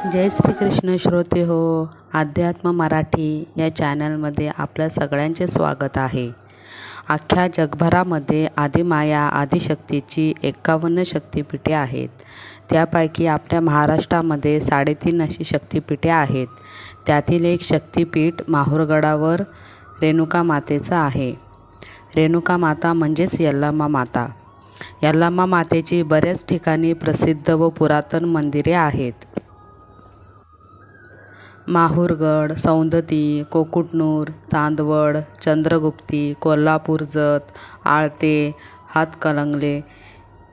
जय श्रीकृष्ण श्रोते हो अध्यात्म मराठी या चॅनलमध्ये आपल्या सगळ्यांचे स्वागत आहे. अख्ख्या जगभरामध्ये आदिमाया आदिशक्तीची एकावन्न शक्तिपीठे आहेत. त्यापैकी आपल्या महाराष्ट्रामध्ये साडेतीन अशी शक्तिपीठे आहेत. त्यातील एक शक्तिपीठ माहूरगडावर रेणुका मातेचं आहे. रेणुका माता म्हणजेच यल्लामा माता. यल्लामा मातेची बऱ्याच ठिकाणी प्रसिद्ध व पुरातन मंदिरे आहेत. माहूरगड सौंदती कोकुटनूर चांदवड चंद्रगुप्ती कोल्हापूर जत आळते हातकणंगले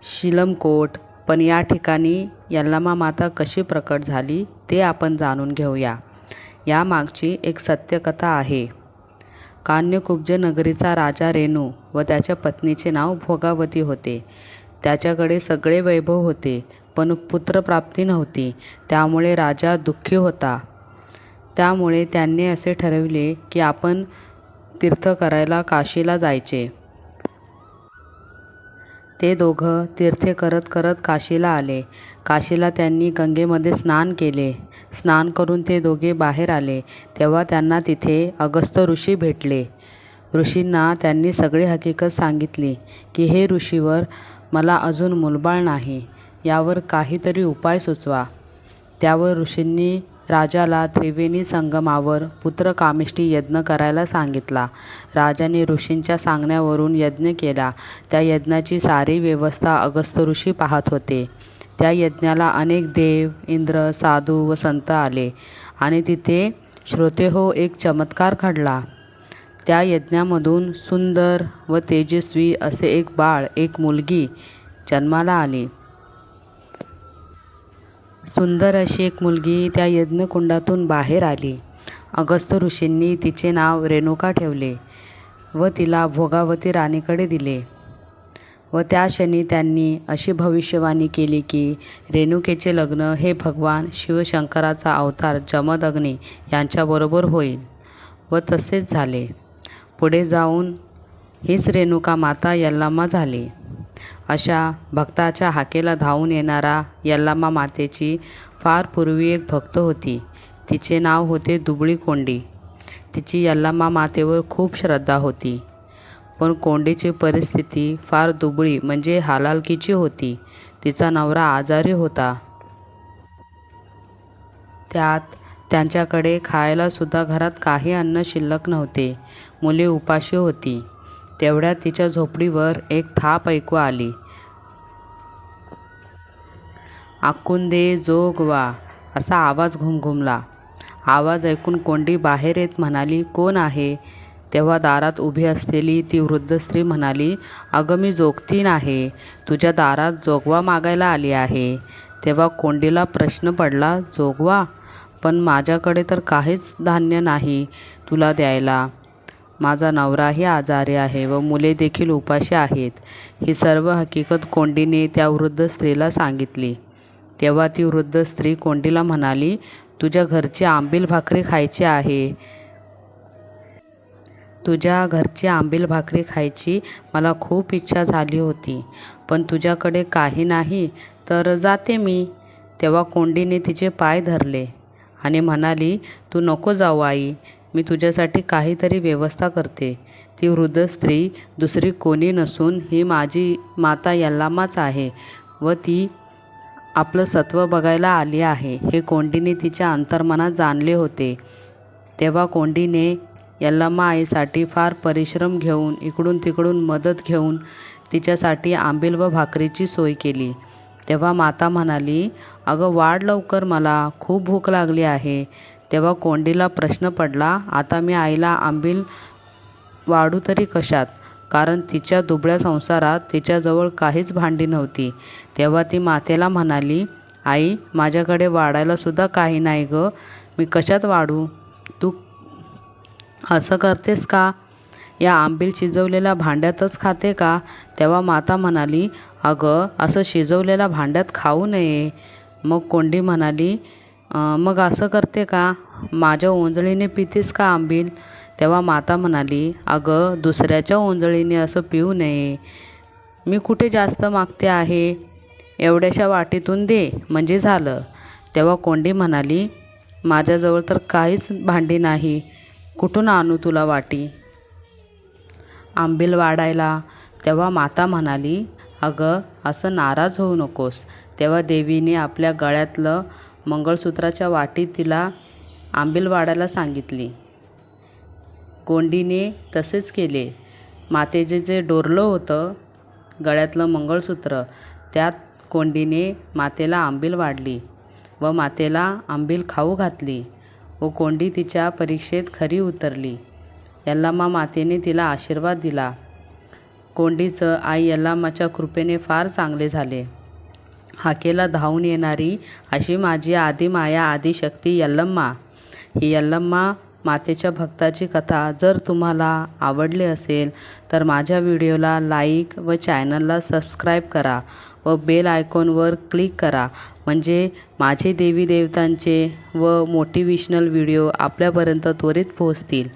शिलमकोट. पण या ठिकाणी यल्लामा माता कशी प्रकट झाली ते आपण जाणून घेऊया. यामागची एक सत्यकथा आहे. कान्यकुब्ज नगरीचा राजा रेणू व त्याच्या पत्नीचे नाव भोगावती होते. त्याच्याकडे सगळे वैभव होते पण पुत्रप्राप्ती नव्हती. त्यामुळे राजा दुःखी होता. त्यामुळे त्यांनी असे ठरविले की आपण तीर्थ करायला काशीला जायचे. ते दोघं तीर्थे करत करत काशीला आले. काशीला त्यांनी गंगेमध्ये स्नान केले. स्नान करून ते दोघे बाहेर आले. तेव्हा त्यांना तिथे अगस्त्य ऋषी भेटले. ऋषींना त्यांनी सगळी हकीकत सांगितली की हे ऋषीवर मला अजून मुलबाळ नाही. यावर काहीतरी उपाय सुचवा. त्यावर ऋषींनी राजाला त्रिवेणी संगमावर पुत्रकामिष्टी यज्ञ करायला सांगितला. राजाने ऋषींच्या सांगण्यावरून यज्ञ केला. त्या यज्ञाची सारी व्यवस्था अगस्त्य ऋषी पाहत होते. त्या यज्ञाला अनेक देव इंद्र साधू व संत आले आणि तिथे श्रोतेहो एक चमत्कार घडला. त्या यज्ञामधून सुंदर व तेजस्वी असे एक बाळ एक मुलगी जन्माला आली. सुंदर अशी एक मुलगी त्या यज्ञकुंडातून बाहेर आली. अगस्त्य ऋषींनी तिचे नाव रेणुका ठेवले व तिला भोगावती राणीकडे दिले. व त्या क्षणी त्यांनी अशी भविष्यवाणी केली की रेणुकेचे लग्न हे भगवान शिवशंकराचा अवतार जमदग्नी यांच्याबरोबर होईल व तसेच झाले. पुढे जाऊन हीच रेणुका माता यल्लामा झाली. अशा भक्ताच्या हाकेला धावून येणारा यल्लामा मातेची फार पूर्वी एक भक्त होती. तिचे नाव होते दुबळी कोंडी. तिची यल्लामा मातेवर खूप श्रद्धा होती. पण कोंडीची परिस्थिती फार दुबळी म्हणजे हालालकीची होती. तिचा नवरा आजारी होता. त्यात त्यांच्याकडे खायलासुद्धा घरात काही अन्न शिल्लक नव्हते. मुले उपाशी होती. तेवढ्यात तिच्या झोपडीवर एक थाप ऐकू आली. आकुंदे जोगवा असा आवाज घुमघुमला. आवाज ऐकून कोंडी बाहेर येत म्हणाली कोण आहे? तेव्हा दारात उभी असलेली ती वृद्ध स्त्री म्हणाली अगं मी जोगतीन आहे. तुझ्या दारात जोगवा मागायला आली आहे. तेव्हा कोंडीला प्रश्न पडला जोगवा? पण माझ्याकडे तर काहीच धान्य नाही तुला द्यायला. माझा नवराही आजारी आहे व मुले देखील उपाशी आहेत. ही सर्व हकीकत कोंडीने त्या वृद्ध स्त्रीला सांगितली. तेव्हा ती वृद्ध स्त्री कोंडीला म्हणाली तुझ्या घरची आंबील भाकरी खायची आहे. तुझ्या घरची आंबील भाकरी खायची मला खूप इच्छा झाली होती पण तुझ्याकडे काही नाही तर जाते मी. तेव्हा कोंडीने तिचे पाय धरले आणि म्हणाली तू नको जाऊ आई. मी तुझ्यासाठी काहीतरी व्यवस्था करते. ती वृद्ध स्त्री दुसरी कोणी नसून ही माझी माता यल्लामाच आहे व ती आपलं सत्व बघायला आली आहे. हे कोंडीने तिच्या अंतर्मनात जाणले होते. तेव्हा कोंडीने यल्लामा आईसाठी फार परिश्रम घेऊन इकडून तिकडून मदत घेऊन तिच्यासाठी आंबील व भाकरीची सोय केली. तेव्हा माता म्हणाली अगं वाढ लवकर मला. खूप भूक लागली आहे. तेव्हा कोंडीला प्रश्न पडला आता मी आईला आंबील वाढू तरी कशात? कारण तिच्या दुबळ्या संसारात तिच्याजवळ काहीच भांडी नव्हती. तेव्हा ती मातेला म्हणाली आई माझ्याकडे वाढायलासुद्धा काही नाही गं. मी कशात वाढू? तू असं करतेस का? या आंबील शिजवलेल्या भांड्यातच खाते का? तेव्हा माता म्हणाली अगं असं शिजवलेल्या भांड्यात खाऊ नये. मग कोंडी म्हणाली मग असं करते का? माझ्या ओंजळीने पितेस का आंबील? तेव्हा माता म्हणाली अगं दुसऱ्याच्या ओंजळीने असं पिऊ नये. मी कुठे जास्त मागते आहे? एवढ्याशा वाटीतून दे. म्हणजे झालं. तेव्हा कोंडी म्हणाली माझ्याजवळ तर काहीच भांडी नाही. कुठून आणू तुला वाटी? आंबील वाढायला. तेव्हा माता म्हणाली अगं असं नाराज होऊ नकोस. तेव्हा देवीने आपल्या गळ्यातलं मंगळसूत्राच्या वाटीत तिला आंबील वाढायला सांगितली. कोंडीने तसेच केले. मातेचे जे डोरलं होतं गळ्यातलं मंगळसूत्र त्यात कोंडीने मातेला आंबील वाढली व मातेला आंबील खाऊ घातली व कोंडी तिच्या परीक्षेत खरी उतरली. यल्लामा मातेने तिला आशीर्वाद दिला. कोंडीचं आई यल्लामाच्या कृपेने फार चांगले झाले. हाकेला धावून येणारी अशी माझी आदी माया आदिशक्ती यल्लम्मा. ही यल्लम्मा मातेच्या भक्ताची कथा. जर तुम्हाला आवडली असेल तर माझ्या व्हिडिओला लाईक व चॅनलला सबस्क्राईब करा व बेल आयकॉनवर क्लिक करा. म्हणजे माझे देवी देवतांचे व मोटिवेशनल व्हिडिओ आपल्यापर्यंत त्वरित पोहोचतील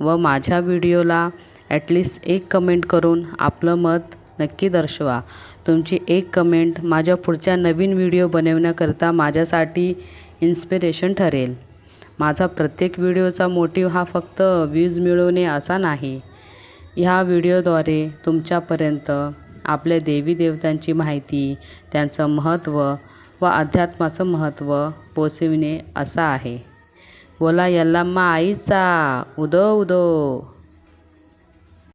व माझ्या व्हिडिओला ॲटलिस्ट एक कमेंट करून आपलं मत नक्की दर्शवा. तुमची एक कमेंट माझ्या पुढच्या नवीन व्हिडिओ बनवण्याकरता माझ्यासाठी इन्स्पिरेशन ठरेल. माझा प्रत्येक व्हिडिओचा मोटिव हा फक्त व्ह्यूज मिळवणे असा नाही. ह्या व्हिडिओद्वारे तुमच्यापर्यंत आपल्या देवी देवतांची माहिती त्यांचं महत्त्व व अध्यात्माचं महत्त्व पोचविणे असं आहे. बोला यल्लाम्मा आईचा उदो उदो.